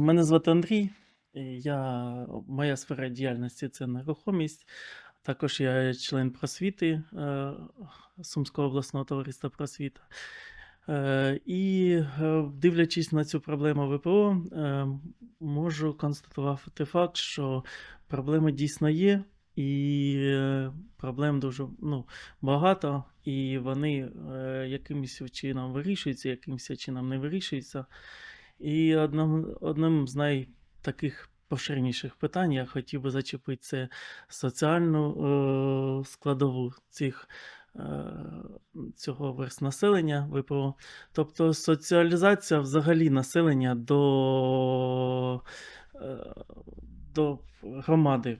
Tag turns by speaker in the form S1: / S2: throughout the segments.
S1: Мене звати Андрій. Я, моя сфера діяльності це нерухомість. Також я член просвіти е, Сумського обласного товариства просвіта. Е, І е, дивлячись на цю проблему ВПО, можу констатувати факт, що проблеми дійсно є, і проблем дуже ну, багато, і вони якимось чином вирішуються, якимось чином не вирішуються. І одним, одним з найтаких поширеніших питань я хотів би зачепити це соціальну е, складову цих, е, цього верст населення ВПО. Тобто соціалізація взагалі населення до, е, до громади.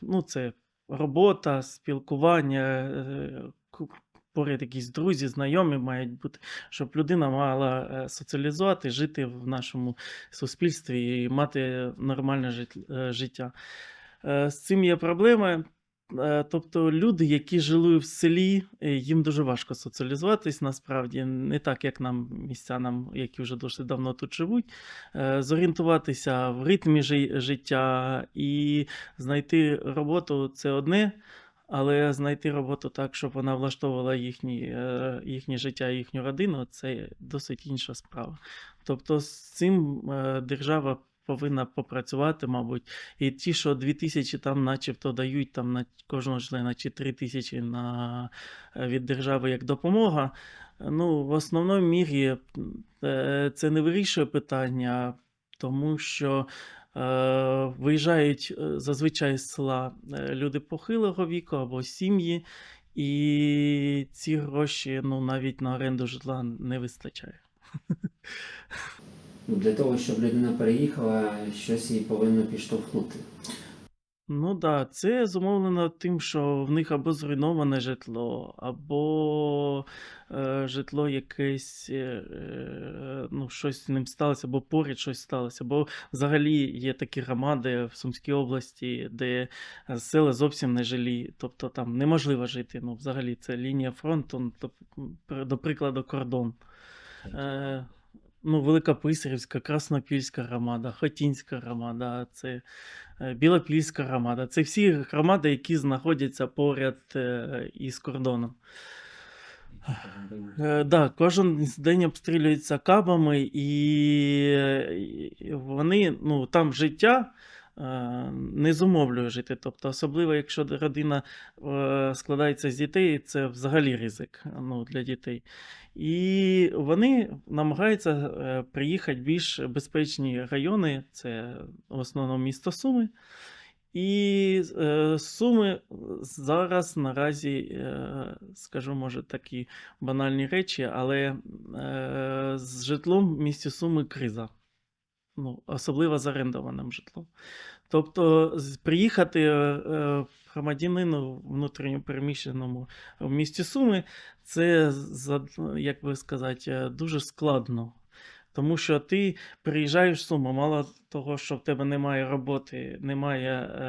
S1: Ну, це робота, спілкування, е, ку- поряд якісь друзі, знайомі мають бути щоб людина мала е, соціалізувати, жити в нашому суспільстві і мати нормальне е, життя. Е, З цим є проблеми. Тобто люди, які жили в селі, їм дуже важко соціалізуватись насправді, не так, як нам, містянам, які вже досить давно тут живуть, зорієнтуватися в ритмі життя і знайти роботу це одне, але знайти роботу так, щоб вона влаштовувала їхні, е, їхнє життя і їхню родину, це досить інша справа. Тобто з цим е, держава повинна попрацювати, мабуть. І ті, що 2 тисячі там начебто дають там на кожного члена чи 3 тисячі на, е, від держави як допомога, ну, в основному мірі це не вирішує питання, тому що виїжджають е, зазвичай з села е, люди похилого віку або сім'ї, і ці гроші ну, навіть на оренду житла не вистачає.
S2: Ну, Для того, щоб людина переїхала, щось її повинно підштовхнути.
S1: Ну да, це зумовлено тим, що в них або зруйноване житло, або е, житло якесь, е, е, ну, щось з ним сталося, або поряд щось сталося, або взагалі є такі громади в Сумській області, де е, села зовсім не жилі, тобто там неможливо жити. Ну, взагалі, це лінія фронту, то, м, до прикладу, кордон. Е, ну, Великописарівська, Краснопільська громада, Хотінська громада, це е, Білопільська громада. Це всі громади, які знаходяться поряд е, із кордоном. Е, да, кожен день обстрілюється кабами, і, вони, ну, там життя е, не зумовлює жити. Тобто, особливо, якщо родина е, складається з дітей, це взагалі ризик ну, для дітей. І вони намагаються е, приїхати в більш безпечні райони, це в основному місто Суми. І е, Суми зараз наразі, е, скажу, може, такі банальні речі, але е, з житлом в місті Суми криза. Ну, особливо з орендованим житлом. Тобто, приїхати е, е, громадянину внутрішньо переміщеному в місті Суми, це, як би сказати, е, дуже складно. Тому що ти приїжджаєш в Суми, мало того, що в тебе немає роботи, немає е,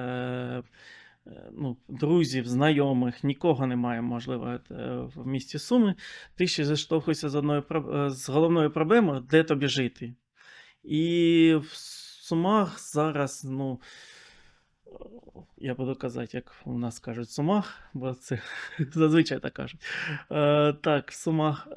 S1: е, ну, друзів, знайомих, нікого немає, можливо, е, в місті Суми, ти ще зіштовхуєшся з, одною, е, з головною проблемою, де тобі жити. І в Сумах зараз, ну, я буду казати, як у нас кажуть, Сумах, бо це зазвичай так кажуть. Е, так, в Сумах.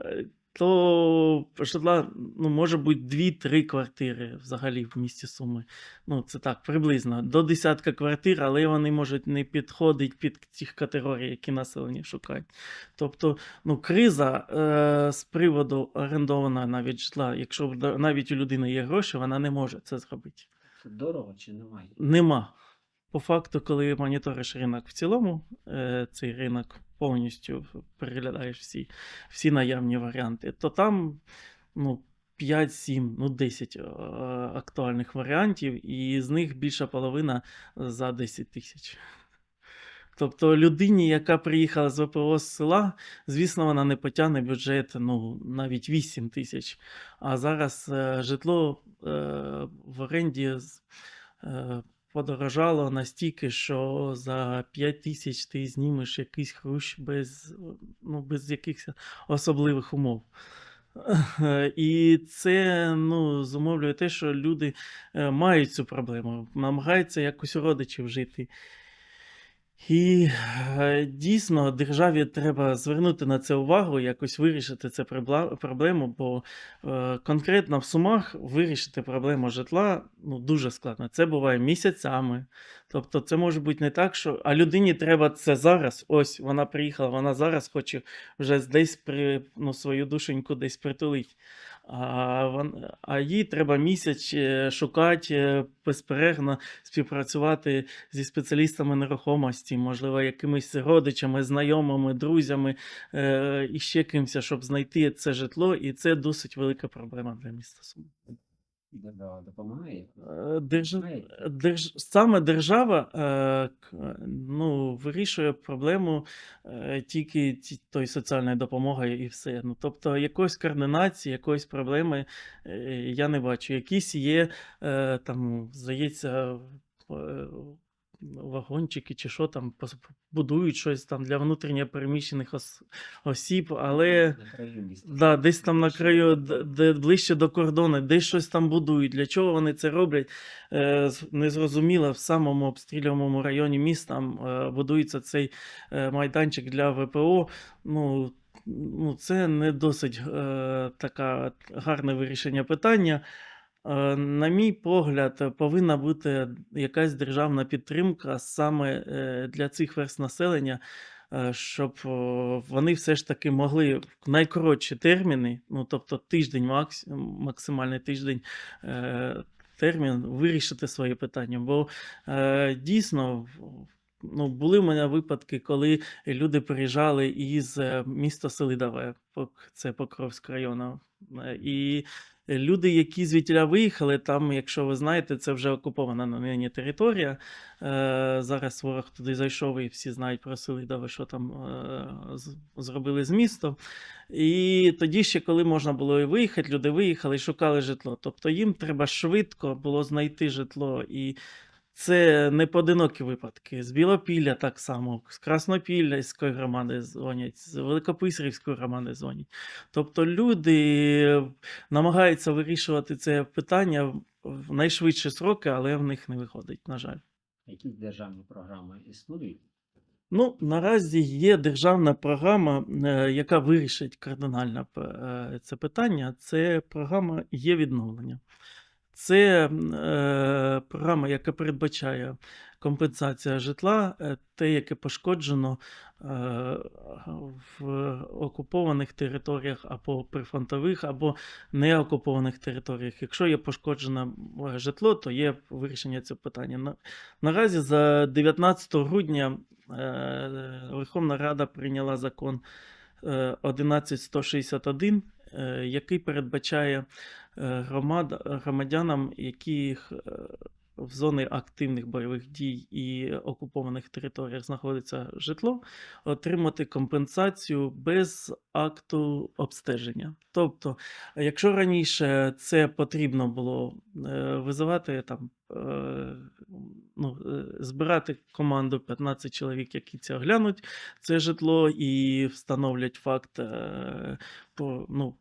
S1: То житла ну, може бути 2-3 квартири взагалі в місті Суми. Ну, це так, приблизно. До десятка квартир, але вони можуть не підходити під ті категорії, які населення шукають. Тобто, ну, криза е, з приводу орендованого навіть житла, якщо навіть у людини є гроші, вона не може це зробити.
S2: Це дорого чи немає?
S1: Нема. По факту, коли моніториш ринок в цілому, е, цей ринок повністю переглядаєш всі, всі наявні варіанти, то там ну, 5-7, ну 10 е, актуальних варіантів, і з них більша половина за 10 тисяч. Тобто людині, яка приїхала з ВПО з села, звісно, вона не потягне бюджет ну, навіть 8 тисяч. А зараз е, житло в оренді подорожало настільки, що за 5 тисяч ти знімеш якийсь хрущ без, ну, без якихось особливих умов. І це ну, зумовлює те, що люди е, мають цю проблему, намагаються якось у родичів жити. І е, дійсно державі треба звернути на це увагу, якось вирішити цю проблему, бо е, конкретно в Сумах вирішити проблему житла ну, дуже складно. Це буває місяцями. Тобто це може бути не так, що а людині треба це зараз. Ось вона приїхала, вона зараз хоче вже десь при, ну, свою душеньку десь притулить. А, вон, а їй треба місяць е, шукати е, безперервно співпрацювати зі спеціалістами нерухомості, можливо, якимись родичами, знайомими, друзями е, і ще кимось, щоб знайти це житло, і це досить велика проблема для міста Суми.
S2: Допомагає?
S1: Е, Держ... Держ... Саме держава е, ну, вирішує проблему е, тільки тої соціальної допомоги і все. Ну, тобто якоїсь координації, якоїсь проблеми е, я не бачу. Якісь є, е, там, здається, е, вагончики чи що там, будують щось там для внутрішньо переміщених ос- осіб, але. Да, десь там на краю, де ближче до кордону, десь щось там будують. Для чого вони це роблять? Е, Незрозуміло. В самому обстрілюваному районі міста е, будується цей е, майданчик для ВПО. Ну, ну, це не досить е, така гарне вирішення питання. Е, На мій погляд, повинна бути якась державна підтримка саме е, для цих верст населення, е, щоб вони все ж таки могли в найкоротші терміни, ну тобто тиждень, макс, максимальний тиждень е, термін, вирішити свої питання. Бо е, дійсно. Ну, були в мене випадки, коли люди приїжджали із е, міста Селидове, це Покровськ району. Е, І люди, які звідтіля виїхали, там, якщо ви знаєте, це вже окупована на нині територія. Е, Зараз ворог туди зайшов і всі знають про Селидове, що там е, зробили з містом. І тоді ще, коли можна було і виїхати, люди виїхали і шукали житло. Тобто їм треба швидко було знайти житло. І це не поодинокі випадки. З Білопілля так само, з Краснопільської громади дзвонять, з Великописарівської громади дзвонять. Тобто люди намагаються вирішувати це питання в найшвидші сроки, але в них не виходить, на жаль.
S2: Якісь державні програми існують?
S1: Ну, наразі є державна програма, е, яка вирішить кардинально е, це питання. Це програма є відновлення. Це е, програма, яка передбачає компенсація житла, е, те, яке пошкоджено е, в окупованих територіях або прифронтових, або неокупованих територіях. Якщо є пошкоджене житло, то є вирішення цього питання. На- Наразі за 19 грудня е, Верховна Рада прийняла закон е, 11161, е, який передбачає е, громад, громадянам, яких е, в зоні активних бойових дій і окупованих територіях знаходиться житло, отримати компенсацію без акту обстеження. Тобто, якщо раніше це потрібно було е, визивати там. е, Ну, е, збирати команду 15 чоловік, які це оглянуть, це житло і встановлять факт по, ну,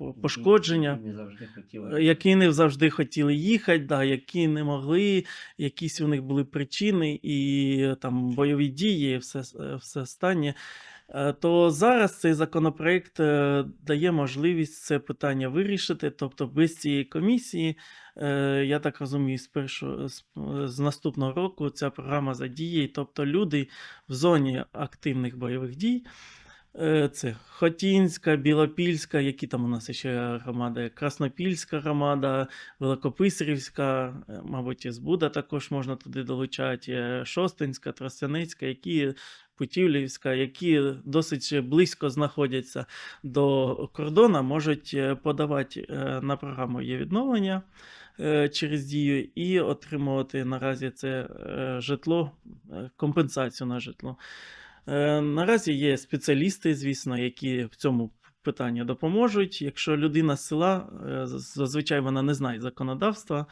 S1: по- пошкодження
S2: Не завжди хотіли.
S1: які не завжди хотіли їхати, да, які не могли, якісь у них були причини і там бойові дії, все, все останнє. Е, То зараз цей законопроект е, дає можливість це питання вирішити. Тобто без цієї комісії, е, я так розумію, з першого з, з наступного року ця програма задіє. Тобто люди в зоні активних бойових дій. Е, Це Хотінська, Білопільська, які там у нас ще громади, Краснопільська громада, Великописарівська, е, мабуть, із Буда також можна туди долучати, е, Шостинська, Тростяницька, які Путівлівська, які досить близько знаходяться до кордону, можуть подавати на програму є відновлення через дію і отримувати наразі це житло, компенсацію на житло. Е, Наразі є спеціалісти, звісно, які в цьому питанні допоможуть. Якщо людина з села, е, зазвичай вона не знає законодавства,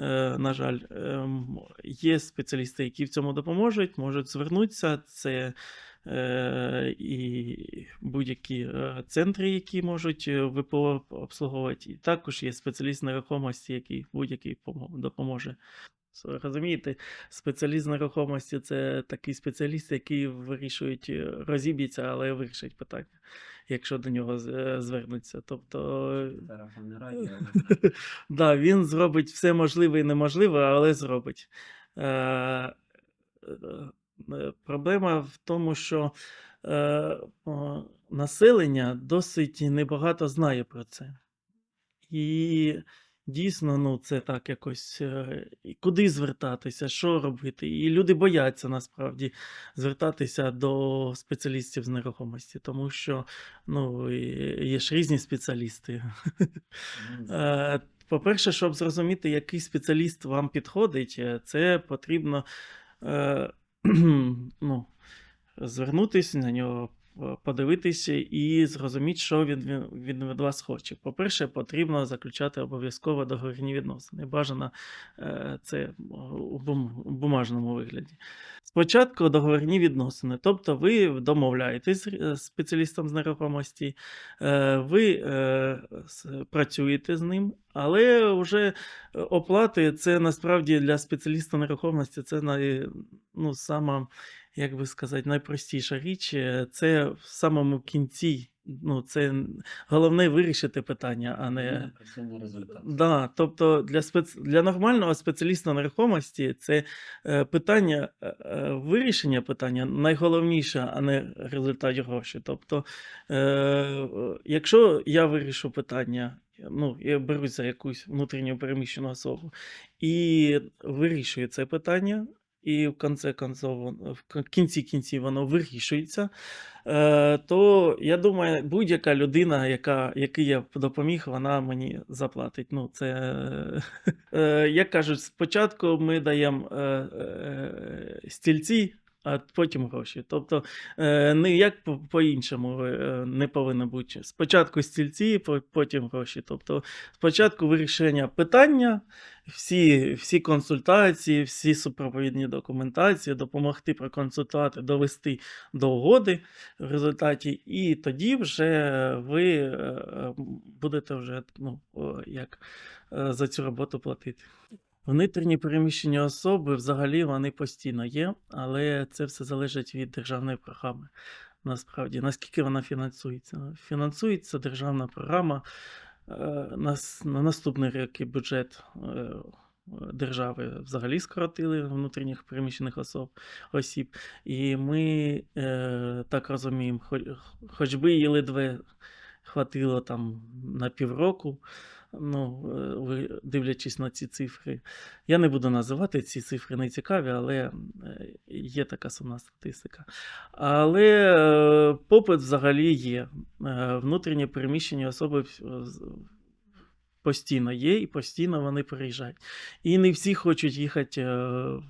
S1: е, на жаль, ем, є спеціалісти, які в цьому допоможуть, можуть звернутися. Це і будь-які центри, які можуть ВПО обслуговувати. І також є спеціаліст нерухомості, який будь-який допоможе. Розумієте, спеціаліст нерухомості це такий спеціаліст, який вирішують, е, розіб'ється, але вирішить питання, якщо до нього е, звернуться. Тобто,
S2: Телефонне
S1: да, він зробить все можливе і неможливе, але зробить. Е, е, е, проблема в тому, що е, населення досить небагато знає про це. І дійсно, ну, це так якось. е, Куди звертатися, що робити? І люди бояться насправді звертатися до спеціалістів з нерухомості, тому що ну, є ж різні спеціалісти.
S2: Ну,
S1: Е, По-перше, щоб зрозуміти, який спеціаліст вам підходить, е, це потрібно ну, звернутися на нього, подивитися і зрозуміти, що він, він, від вас хоче. По-перше, потрібно заключати обов'язково договірні відносини. Бажано е, це у бумажному вигляді. Спочатку договірні відносини, тобто ви домовляєтесь з е, спеціалістом з нерухомості, е, ви е, працюєте з ним, але вже е, оплати це насправді для спеціаліста нерухомості це най, ну, сама, як би сказати, найпростіша річ. Е, Це в самому кінці. Ну, це головне вирішити питання, а не.
S2: Результат.
S1: Да, тобто для, спец... для нормального спеціаліста нерухомості це е, питання е, вирішення питання найголовніше, а не результат гроші. Тобто, е, якщо я вирішу питання, ну, я берусь за якусь внутрішньо переміщену особу і вирішую це питання. І в кінці концов, в кінці кінці воно вирішується, е, то я думаю, будь-яка людина, яка, який я допоміг, вона мені заплатить. Ну, це, е, як кажуть, спочатку ми даємо е, стільці, а потім гроші. Тобто е, ніяк по- по-іншому е, не повинно бути. Спочатку стільці, потім гроші. Тобто, спочатку вирішення питання, всі, всі консультації, всі супровідні документації, допомогти проконсультувати, довести до угоди в результаті, і тоді вже ви е, будете вже ну, як за цю роботу платити. Внутрішні переміщені особи взагалі вони постійно є, але це все залежить від державної програми. Насправді, наскільки вона фінансується? Фінансується державна програма е, на, на наступний рік і бюджет е, держави взагалі скоротили внутрішніх переміщених особ, осіб. І ми е, так розуміємо, хоч би її ледве хватило там на півроку. Ну, е, ви дивлячись на ці цифри, я не буду називати ці цифри не цікаві, але е, є така сумна статистика. Але е, попит взагалі є. Внутрішні переміщені особи постійно є, і постійно вони приїжджають. І не всі хочуть їхати е,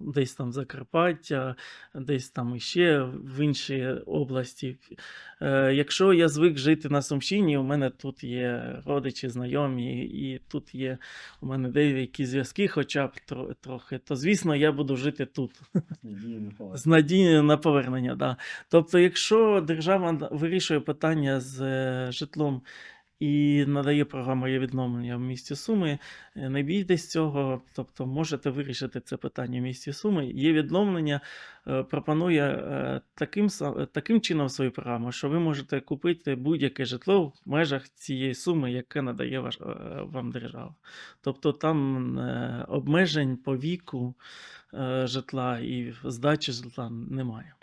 S1: десь там Закарпаття, десь там іще в інші області. Е, Якщо я звик жити на Сумщині, у мене тут є родичі, знайомі, і тут є у мене деякі зв'язки, хоча б трохи, то звісно, я буду жити тут. З надією на повернення, да. Тобто, якщо держава вирішує питання з е, житлом і надає програму є відновлення в місті Суми, е, не бійтесь цього, тобто можете вирішити це питання в місті Суми. Є відновлення, е, пропонує е, таким, таким чином свою програму, що ви можете купити будь-яке житло в межах цієї суми, яке надає вам держава. Тобто там обмежень по віку житла і здачі житла немає.